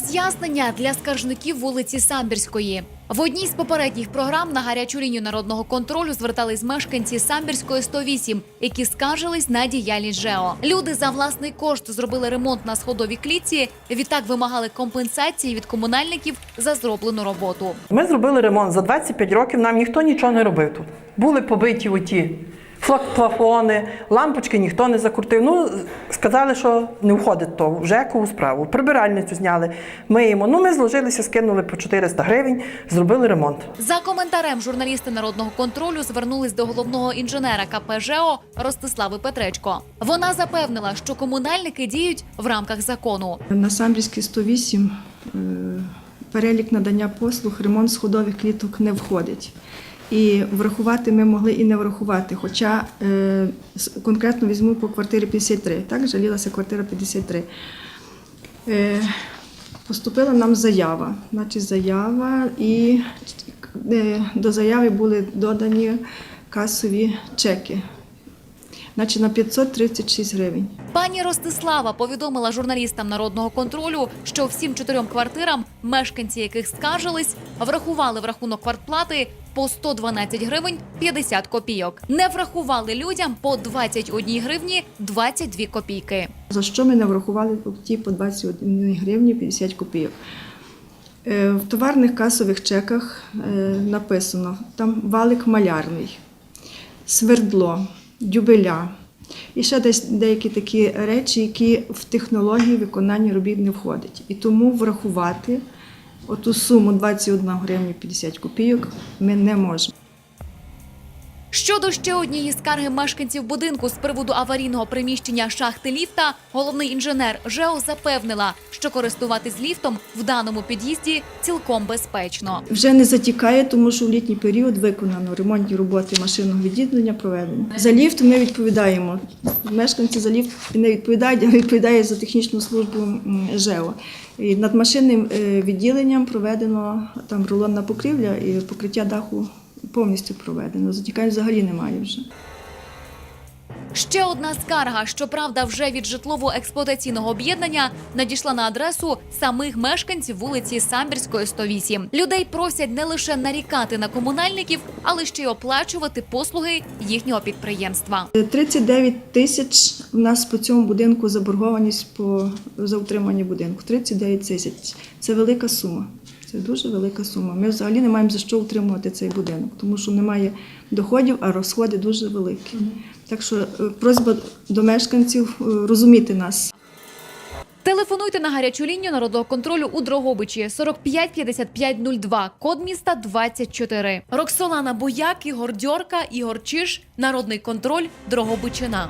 Роз'яснення для скаржників вулиці Самбірської. В одній з попередніх програм на гарячу лінію народного контролю звертались мешканці Самбірської 108, які скаржились на діяльність ЖЕО. Люди за власний кошт зробили ремонт на сходовій клітці. Відтак вимагали компенсації від комунальників за зроблену роботу. Ми зробили ремонт за 25 років. Нам ніхто нічого не робив тут. Були побиті оті плафони, лампочки ніхто не закрутив. Ну сказали, що не входить то в ЖЕКову справу. Прибиральницю зняли. Миємо. Ну ми зложилися, скинули по 400 гривень, зробили ремонт. За коментарем журналісти народного контролю звернулись до головного інженера КП ЖЕО Ростислави Петречко. Вона запевнила, що комунальники діють в рамках закону. На Самбірській 108 е, перелік надання послуг, ремонт сходових кліток не входить. І врахувати ми могли і не врахувати. Хоча е, конкретно візьму по квартирі 53, так, жалілася квартира 53. Е, поступила нам заява. Значить, заява, і е, до заяви були додані касові чеки. Значить, на 536 гривень. Пані Ростислава повідомила журналістам народного контролю, що всім чотирьом квартирам, мешканці яких скаржились, врахували в рахунок квартплати по 112 гривень 50 копійок. Не врахували людям по 21 гривні 22 копійки. За що ми не врахували ті по 21 гривні 50 копійок. Е, В товарних касових чеках е, написано там валик малярний, свердло, дюбеля. І ще десь деякі такі речі, які в технології виконання робіт не входять. І тому врахувати оту суму 21 гривня 50 копійок ми не можемо. Щодо ще однієї скарги мешканців будинку з приводу аварійного приміщення шахти ліфта, головний інженер ЖЕО запевнила, що користуватись ліфтом в даному під'їзді цілком безпечно. Вже не затікає, тому що в літній період виконано ремонтні роботи машинного відділення проведено. За ліфт ми відповідаємо. Мешканці за ліфт не відповідають, а відповідає за технічну службу ЖЕО. І над машинним е, відділенням проведено там рулонна покрівля і покриття даху повністю проведено. Затікань взагалі немає вже. Ще одна скарга, щоправда, вже від житлово-експлуатаційного об'єднання надійшла на адресу самих мешканців вулиці Самбірської 108. Людей просять не лише нарікати на комунальників, але ще й оплачувати послуги їхнього підприємства. 39 тисяч у нас по цьому будинку заборгованість по за утримання будинку. 39 тисяч. Це велика сума. Це дуже велика сума. Ми взагалі не маємо за що утримувати цей будинок, тому що немає доходів, а розходи дуже великі. Так що е, просьба до мешканців е, розуміти нас. Телефонуйте на гарячу лінію народного контролю у Дрогобичі 45 55 02, код міста 24. Роксолана Бояк, Ігор Дьорка, Ігор Чиш, Народний контроль, Дрогобичина.